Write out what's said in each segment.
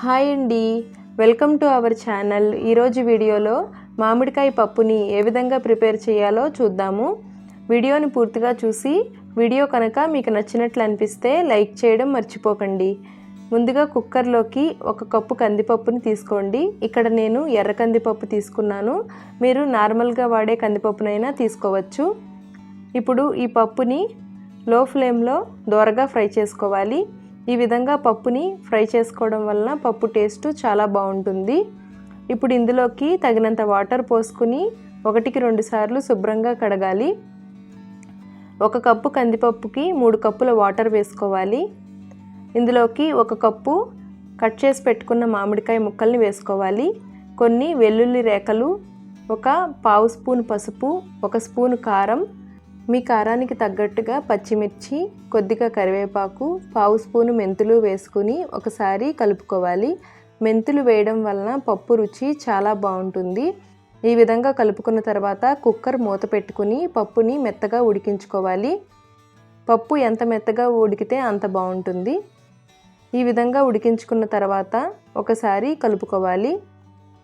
Hi అండి. Welcome to our channel. ఈరోజు వీడియోలో మామిడికాయ పప్పుని ఏ విధంగా ప్రిపేర్ చేయాలో చూద్దాము. వీడియోని పూర్తిగా చూసి వీడియో కనుక మీకు నచ్చినట్లు అనిపిస్తే లైక్ చేయడం మర్చిపోకండి. ముందుగా కుక్కర్లోకి ఒక కప్పు కందిపప్పుని తీసుకోండి. ఇక్కడ నేను ఎర్ర కందిపప్పు తీసుకున్నాను. మీరు నార్మల్గా వాడే కందిపప్పునైనా తీసుకోవచ్చు. ఇప్పుడు ఈ పప్పుని లో ఫ్లేమ్లో దోరగా ఫ్రై చేసుకోవాలి. ఈ విధంగా పప్పుని ఫ్రై చేసుకోవడం వలన పప్పు టేస్ట్ చాలా బాగుంటుంది. ఇప్పుడు ఇందులోకి తగినంత వాటర్ పోసుకుని ఒకటికి రెండు సార్లు శుభ్రంగా కడగాలి. ఒక కప్పు కందిపప్పుకి మూడు కప్పుల వాటర్ వేసుకోవాలి. ఇందులోకి ఒక కప్పు కట్ చేసి పెట్టుకున్న మామిడికాయ ముక్కల్ని వేసుకోవాలి. కొన్ని వెల్లుల్లి రేఖలు ఒక పావు స్పూన్ పసుపు ఒక స్పూన్ కారం మీ కారానికి తగ్గట్టుగా పచ్చిమిర్చి కొద్దిగా కరివేపాకు పావు స్పూను మెంతులు వేసుకుని ఒకసారి కలుపుకోవాలి. మెంతులు వేయడం వలన పప్పు రుచి చాలా బాగుంటుంది. ఈ విధంగా కలుపుకున్న తర్వాత కుక్కర్ మూత పెట్టుకుని పప్పుని మెత్తగా ఉడికించుకోవాలి. పప్పు ఎంత మెత్తగా ఉడికితే అంత బాగుంటుంది. ఈ విధంగా ఉడికించుకున్న తర్వాత ఒకసారి కలుపుకోవాలి.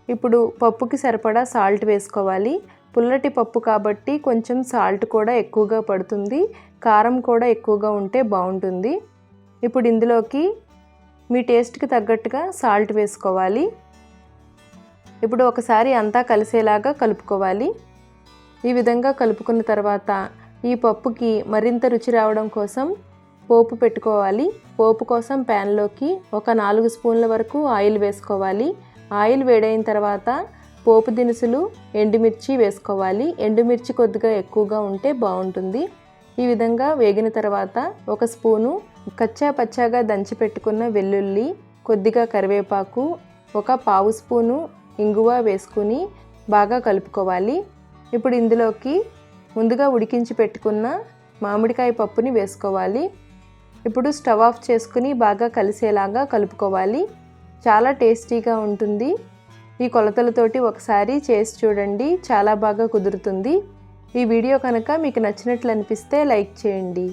ఇప్పుడు పప్పుకి సరిపడా సాల్ట్ వేసుకోవాలి. పుల్లటి పప్పు కాబట్టి కొంచెం సాల్ట్ కూడా ఎక్కువగా పడుతుంది. కారం కూడా ఎక్కువగా ఉంటే బాగుంటుంది. ఇప్పుడు ఇందులోకి మీ టేస్ట్కి తగ్గట్టుగా సాల్ట్ వేసుకోవాలి. ఇప్పుడు ఒకసారి అంతా కలిసేలాగా కలుపుకోవాలి. ఈ విధంగా కలుపుకున్న తర్వాత ఈ పప్పుకి మరింత రుచి రావడం కోసం పోపు పెట్టుకోవాలి. పోపు కోసం ప్యాన్లోకి ఒక నాలుగు స్పూన్ల వరకు ఆయిల్ వేసుకోవాలి. ఆయిల్ వేడైన తర్వాత పోపు దినుసులు ఎండుమిర్చి వేసుకోవాలి. ఎండుమిర్చి కొద్దిగా ఎక్కువగా ఉంటే బాగుంటుంది. ఈ విధంగా వేగిన తర్వాత ఒక స్పూను కచ్చా పచ్చాగా దంచి పెట్టుకున్న వెల్లుల్లి కొద్దిగా కరివేపాకు ఒక పావు స్పూను ఇంగువ వేసుకుని బాగా కలుపుకోవాలి. ఇప్పుడు ఇందులోకి ముందుగా ఉడికించి పెట్టుకున్న మామిడికాయ పప్పుని వేసుకోవాలి. ఇప్పుడు స్టవ్ ఆఫ్ చేసుకుని బాగా కలిసేలాగా కలుపుకోవాలి. చాలా టేస్టీగా ఉంటుంది. ఈ కొలతలతోటి ఒకసారి చేసి చూడండి. చాలా బాగా కుదురుతుంది. ఈ వీడియో కనుక మీకు నచ్చినట్లు అనిపిస్తే లైక్ చేయండి.